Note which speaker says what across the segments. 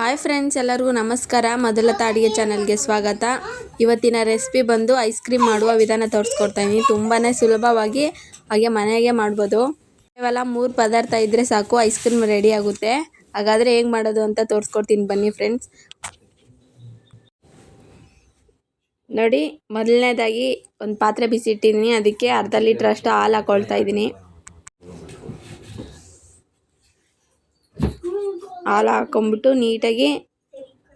Speaker 1: Hi friends ಎಲ್ಲರಿಗೂ ನಮಸ್ಕಾರ. ಮೊದಲ ಅಡುಗೆ ಚಾನಲ್ಗೆ ಸ್ವಾಗತ. ಇವತ್ತಿನ ರೆಸಿಪಿ ಬಂದು ಐಸ್ ಕ್ರೀಮ್ ಮಾಡುವ ವಿಧಾನ ತೋರಿಸ್ಕೊಡ್ತಾ ಇದ್ದೀನಿ ತುಂಬಾ ಸುಲಭವಾಗಿ ಹಾಗೆ ಮನೆಗೆ ಮಾಡ್ಬೋದು. ಕೇವಲ ಮೂರು ಪದಾರ್ಥ ಇದ್ದರೆ ಸಾಕು ಐಸ್ ಕ್ರೀಮ್ ರೆಡಿ ಆಗುತ್ತೆ. ಹಾಗಾದರೆ ಹೇಗೆ ಮಾಡೋದು ಅಂತ ತೋರಿಸ್ಕೊಡ್ತೀನಿ ಬನ್ನಿ ಫ್ರೆಂಡ್ಸ್ ನೋಡಿ, ಮೊದಲನೇದಾಗಿ ಒಂದು ಪಾತ್ರೆ ಬಿಸಿ ಇಟ್ಟಿದ್ದೀನಿ ಅದಕ್ಕೆ ಅರ್ಧ ಲೀಟ್ರಷ್ಟು ಹಾಲು ಹಾಕೊಳ್ತಾ ಇದ್ದೀನಿ ಹಾಲು ಹಾಕೊಂಬಿಟ್ಟು ನೀಟಾಗಿ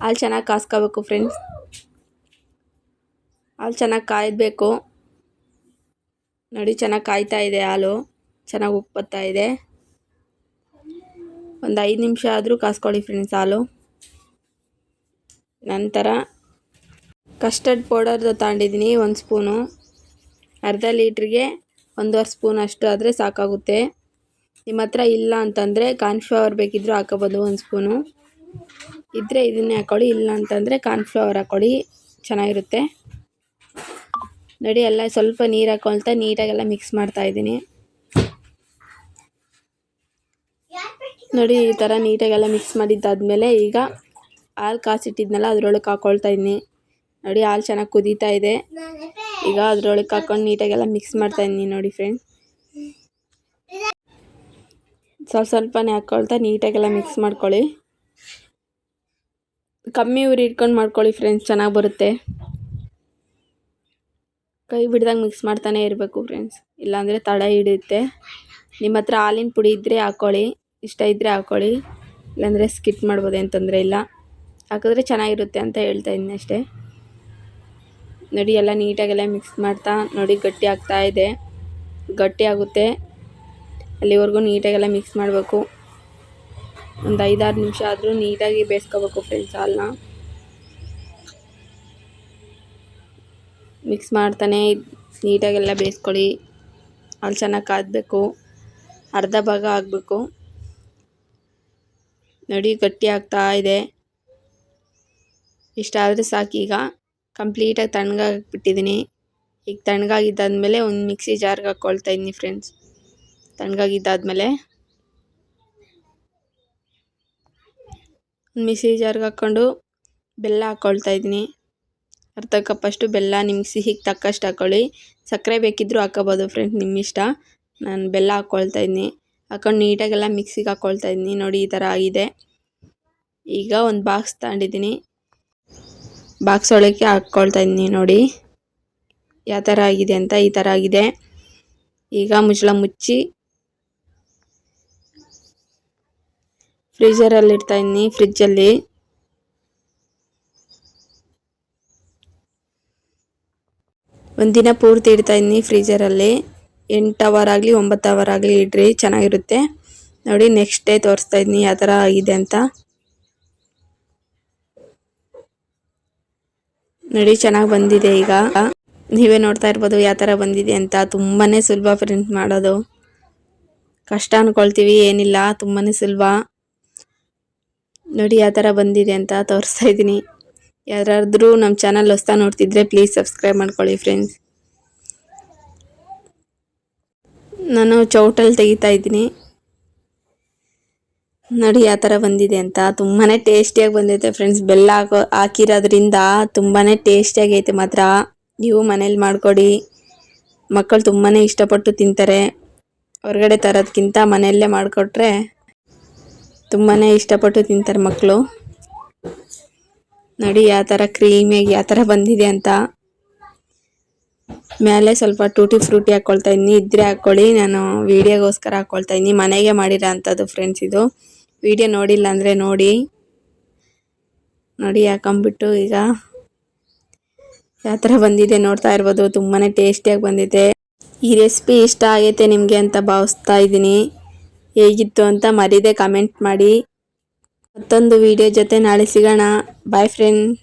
Speaker 1: ಹಾಲು ಚೆನ್ನಾಗಿ ಕಾಸ್ಕೋಬೇಕು ಫ್ರೆಂಡ್ಸ್ ಹಾಲು ಚೆನ್ನಾಗಿ ಕಾಯಬೇಕು. ನೋಡಿ ಚೆನ್ನಾಗಿ ಕಾಯ್ತಾ ಇದೆ ಹಾಲು. ಚೆನ್ನಾಗಿ ಉಪ್ಪತ್ತಾ ಇದೆ. ಒಂದು ಐದು ನಿಮಿಷ ಆದರೂ ಕಾಸ್ಕೊಳ್ಳಿ ಫ್ರೆಂಡ್ಸ್ ಹಾಲು. ನಂತರ ಕಸ್ಟರ್ಡ್ ಪೌಡರ್ ತಗೊಂಡಿದ್ದೀನಿ ಒಂದು ಸ್ಪೂನು ಅರ್ಧ ಲೀಟ್ರಿಗೆ ಒಂದೂವರೆ ಸ್ಪೂನ್ ಅಷ್ಟು ಆದರೆ ಸಾಕಾಗುತ್ತೆ. ನಿಮ್ಮ ಹತ್ರ ಇಲ್ಲ ಅಂತಂದರೆ ಕಾರ್ನ್ಫ್ಲವರ್ ಬೇಕಿದ್ದರೂ ಹಾಕೋಬೋದು ಒಂದು ಸ್ಪೂನು. ಇದ್ದರೆ ಇದನ್ನೇ ಹಾಕ್ಕೊಳ್ಳಿ ಇಲ್ಲ ಅಂತಂದರೆ ಕಾರ್ನ್ಫ್ಲವರ್ ಹಾಕ್ಕೊಳ್ಳಿ ಚೆನ್ನಾಗಿರುತ್ತೆ. ನೋಡಿ, ಎಲ್ಲ ಸ್ವಲ್ಪ ನೀರು ಹಾಕ್ಕೊಳ್ತಾ ನೀಟಾಗೆಲ್ಲ ಮಿಕ್ಸ್ ಮಾಡ್ತಾ ಇದ್ದೀನಿ. ನೋಡಿ, ಈ ಥರ ನೀಟಾಗೆಲ್ಲ ಮಿಕ್ಸ್ ಮಾಡಿದ್ದಾದಮೇಲೆ ಈಗ ಹಾಲು ಕಾಸಿಟ್ಟಿದ್ನಲ್ಲ, ಅದ್ರೊಳಗೆ ಹಾಕ್ಕೊಳ್ತಾ ಇದ್ದೀನಿ. ನೋಡಿ, ಹಾಲು ಚೆನ್ನಾಗಿ ಕುದೀತಾ ಇದೆ. ಈಗ ಅದ್ರೊಳಗೆ ಹಾಕೊಂಡು ನೀಟಾಗೆಲ್ಲ ಮಿಕ್ಸ್ ಮಾಡ್ತಾ ಇದ್ದೀನಿ ನೋಡಿ ಫ್ರೆಂಡ್ ಸ್ವಲ್ಪ ಸ್ವಲ್ಪನೇ ಹಾಕ್ಕೊಳ್ತಾ ನೀಟಾಗೆಲ್ಲ ಮಿಕ್ಸ್ ಮಾಡ್ಕೊಳ್ಳಿ. ಕಮ್ಮಿ ಉರಿ ಇಟ್ಕೊಂಡು ಮಾಡ್ಕೊಳ್ಳಿ ಫ್ರೆಂಡ್ಸ್ ಚೆನ್ನಾಗಿ ಬರುತ್ತೆ. ಕೈ ಬಿಡ್ದಂಗೆ ಮಿಕ್ಸ್ ಮಾಡ್ತಾನೆ ಇರಬೇಕು ಫ್ರೆಂಡ್ಸ್ ಇಲ್ಲಾಂದರೆ ತಡ ಹಿಡಿಯುತ್ತೆ. ನಿಮ್ಮ ಹತ್ರ ಹಾಲಿನ ಪುಡಿ ಇದ್ದರೆ ಹಾಕ್ಕೊಳ್ಳಿ ಇಷ್ಟ ಇದ್ದರೆ ಹಾಕ್ಕೊಳ್ಳಿ ಇಲ್ಲಾಂದರೆ ಸ್ಕಿಪ್ ಮಾಡ್ಬೋದು ಏನು ತೊಂದರೆ ಇಲ್ಲ. ಹಾಕಿದ್ರೆ ಚೆನ್ನಾಗಿರುತ್ತೆ ಅಂತ ಹೇಳ್ತಾ ಇದ್ದೀನಿ ಅಷ್ಟೇ. ನೋಡಿ, ಎಲ್ಲ ನೀಟಾಗೆಲ್ಲ ಮಿಕ್ಸ್ ಮಾಡ್ತಾ ನೋಡಿ ಗಟ್ಟಿ ಆಗ್ತಾ ಇದೆ. ಗಟ್ಟಿ ಆಗುತ್ತೆ. ಅಲ್ಲಿವರೆಗೂ ನೀಟಾಗೆಲ್ಲ ಮಿಕ್ಸ್ ಮಾಡಬೇಕು. ಒಂದು ಐದಾರು ನಿಮಿಷ ಆದರೂ ನೀಟಾಗಿ ಬೇಯಿಸ್ಕೋಬೇಕು ಫ್ರೆಂಡ್ಸ್ ಹಾಲನ್ನ ಮಿಕ್ಸ್ ಮಾಡ್ತಾನೆ, ನೀಟಾಗೆಲ್ಲ ಬೇಯಿಸ್ಕೊಳ್ಳಿ. ಹಾಲು ಚೆನ್ನಾಗಿ ಕಾದಬೇಕು. ಅರ್ಧ ಭಾಗ ಆಗಬೇಕು. ನಡಿ, ಗಟ್ಟಿ ಆಗ್ತಾ ಇದೆ. ಇಷ್ಟಾದರೆ ಸಾಕು ಈಗ. ಕಂಪ್ಲೀಟಾಗಿ ತಣ್ಣಗಾಗಿಬಿಟ್ಟಿದ್ದೀನಿ ಈಗ ತಣ್ಣಗಾಗಿದ್ದಾದ್ಮೇಲೆ ಒಂದು ಮಿಕ್ಸಿ ಜಾರ್ಗೆ ಹಾಕ್ಕೊಳ್ತಾ ಇದ್ದೀನಿ ಫ್ರೆಂಡ್ಸ್ ತಣ್ಣಗಾಗಿದ್ದಾದ್ಮೇಲೆ ಮಿಕ್ಸಿ ಜಾರ್ಗೆ ಹಾಕ್ಕೊಂಡು ಬೆಲ್ಲ ಹಾಕ್ಕೊಳ್ತಾ ಇದ್ದೀನಿ. ಅರ್ಧ ಕಪ್ಪಷ್ಟು ಬೆಲ್ಲ ನಿಮ್ಗೆ ಸಿಹಿಗೆ ತಕ್ಕಷ್ಟು ಹಾಕ್ಕೊಳ್ಳಿ ಸಕ್ಕರೆ ಬೇಕಿದ್ದರೂ ಹಾಕೋಬೋದು ಫ್ರೆಂಡ್ಸ್ ನಿಮ್ಮ ಇಷ್ಟ. ನಾನು ಬೆಲ್ಲ ಹಾಕ್ಕೊಳ್ತಾ ಇದ್ದೀನಿ. ಹಾಕ್ಕೊಂಡು ನೀಟಾಗೆಲ್ಲ ಮಿಕ್ಸಿಗೆ ಹಾಕ್ಕೊಳ್ತಾ ಇದ್ದೀನಿ. ನೋಡಿ, ಈ ಥರ ಆಗಿದೆ. ಈಗ ಒಂದು ಬಾಕ್ಸ್ ತಗೊಂಡಿದ್ದೀನಿ. ಬಾಕ್ಸ್ ಒಳಗೆ ಹಾಕ್ಕೊಳ್ತಾ ಇದ್ದೀನಿ ನೋಡಿ. ಯಾವ ಥರ ಆಗಿದೆ ಅಂತ ಈ ಥರ ಆಗಿದೆ. ಈಗ ಮುಚ್ಚಳ ಮುಚ್ಚಿ ಫ್ರೀಜರಲ್ಲಿ ಇಡ್ತಾ ಇದ್ದೀನಿ, ಫ್ರಿಜ್ಜಲ್ಲಿ. ಒಂದಿನ ಪೂರ್ತಿ ಇಡ್ತಾ ಇದ್ದೀನಿ ಫ್ರೀಜರಲ್ಲಿ. ಎಂಟು ಅವರ್ ಆಗಲಿ, ಒಂಬತ್ತು ಅವರ್ ಆಗಲಿ ಇಡ್ರಿ, ಚೆನ್ನಾಗಿರುತ್ತೆ. ನೋಡಿ ನೆಕ್ಸ್ಟ್ ಡೇ ತೋರಿಸ್ತಾ ಇದ್ದೀನಿ ಯಾವ ಥರ ಆಗಿದೆ ಅಂತ. ನೋಡಿ, ಚೆನ್ನಾಗಿ ಬಂದಿದೆ ಈಗ. ನೀವೇ ನೋಡ್ತಾ ಇರ್ಬೋದು ಯಾವ ಥರ ಬಂದಿದೆ ಅಂತ. ತುಂಬಾ ಸುಲಭ ಪ್ರಿಂಟ್ ಮಾಡೋದು. ಕಷ್ಟ ಅಂದ್ಕೊಳ್ತೀವಿ ಏನಿಲ್ಲ ತುಂಬಾ ಸುಲಭ. ನೋಡಿ ಯಾವ ಥರ ಬಂದಿದೆ ಅಂತ ತೋರಿಸ್ತಾ ಇದ್ದೀನಿ. ಯಾರಾದರೂ ನಮ್ಮ ಚಾನಲ್ ಹೊಸ್ತಾ ನೋಡ್ತಿದ್ರೆ ಪ್ಲೀಸ್ ಸಬ್ಸ್ಕ್ರೈಬ್ ಮಾಡ್ಕೊಳ್ಳಿ ಫ್ರೆಂಡ್ಸ್ ನಾನು ಚೌಟಲ್ಲಿ ತೆಗಿತಾ ಇದ್ದೀನಿ. ನೋಡಿ ಯಾವ ಥರ ಬಂದಿದೆ ಅಂತ. ತುಂಬಾ ಟೇಸ್ಟಿಯಾಗಿ ಬಂದೈತೆ ಫ್ರೆಂಡ್ಸ್ ಬೆಲ್ಲ ಹಾಕೋ, ಹಾಕಿರೋದ್ರಿಂದ ತುಂಬಾ ಟೇಸ್ಟಿಯಾಗೈತೆ ಮಾತ್ರ. ನೀವು ಮನೇಲಿ ಮಾಡಿಕೊಡಿ. ಮಕ್ಕಳು ತುಂಬಾ ಇಷ್ಟಪಟ್ಟು ತಿಂತಾರೆ. ಹೊರಗಡೆ ತರೋದಕ್ಕಿಂತ ಮನೆಯಲ್ಲೇ ಮಾಡಿಕೊಟ್ರೆ ತುಂಬಾ ಇಷ್ಟಪಟ್ಟು ತಿಂತಾರೆ ಮಕ್ಕಳು ನೋಡಿ ಯಾವ ಥರ ಕ್ರೀಮಿಯಾಗಿ ಯಾವ ಥರ ಬಂದಿದೆ ಅಂತ. ಮೇಲೆ ಸ್ವಲ್ಪ ಟೂಟಿ ಫ್ರೂಟಿ ಹಾಕ್ಕೊಳ್ತಾ ಇದ್ದೀನಿ. ಇದ್ರೆ ಹಾಕ್ಕೊಳ್ಳಿ, ನಾನು ವೀಡಿಯೋಗೋಸ್ಕರ ಹಾಕ್ಕೊಳ್ತಾ ಇದ್ದೀನಿ. ಮನೆಗೆ ಮಾಡಿರೋ ಅಂಥದ್ದು ಫ್ರೆಂಡ್ಸ್ ಇದು. ವಿಡಿಯೋ ನೋಡಿಲ್ಲ ಅಂದರೆ ನೋಡಿ. ನೋಡಿ ಹಾಕೊಂಬಿಟ್ಟು ಈಗ. ಯಾವ ಥರ ಬಂದಿದೆ, ನೋಡ್ತಾ ಇರ್ಬೋದು. ತುಂಬಾ ಟೇಸ್ಟಿಯಾಗಿ ಬಂದಿದೆ. ಈ ರೆಸಿಪಿ ಇಷ್ಟ ಆಗೈತೆ ನಿಮಗೆ ಅಂತ ಭಾವಿಸ್ತಾ ಇದ್ದೀನಿ. ಹೇಗಿತ್ತು ಅಂತ ಮರೀದೆ ಕಮೆಂಟ್ ಮಾಡಿ. ಮತ್ತೊಂದು ವಿಡಿಯೋ ಜೊತೆ ನಾಳೆ ಸಿಗೋಣ. Boy friend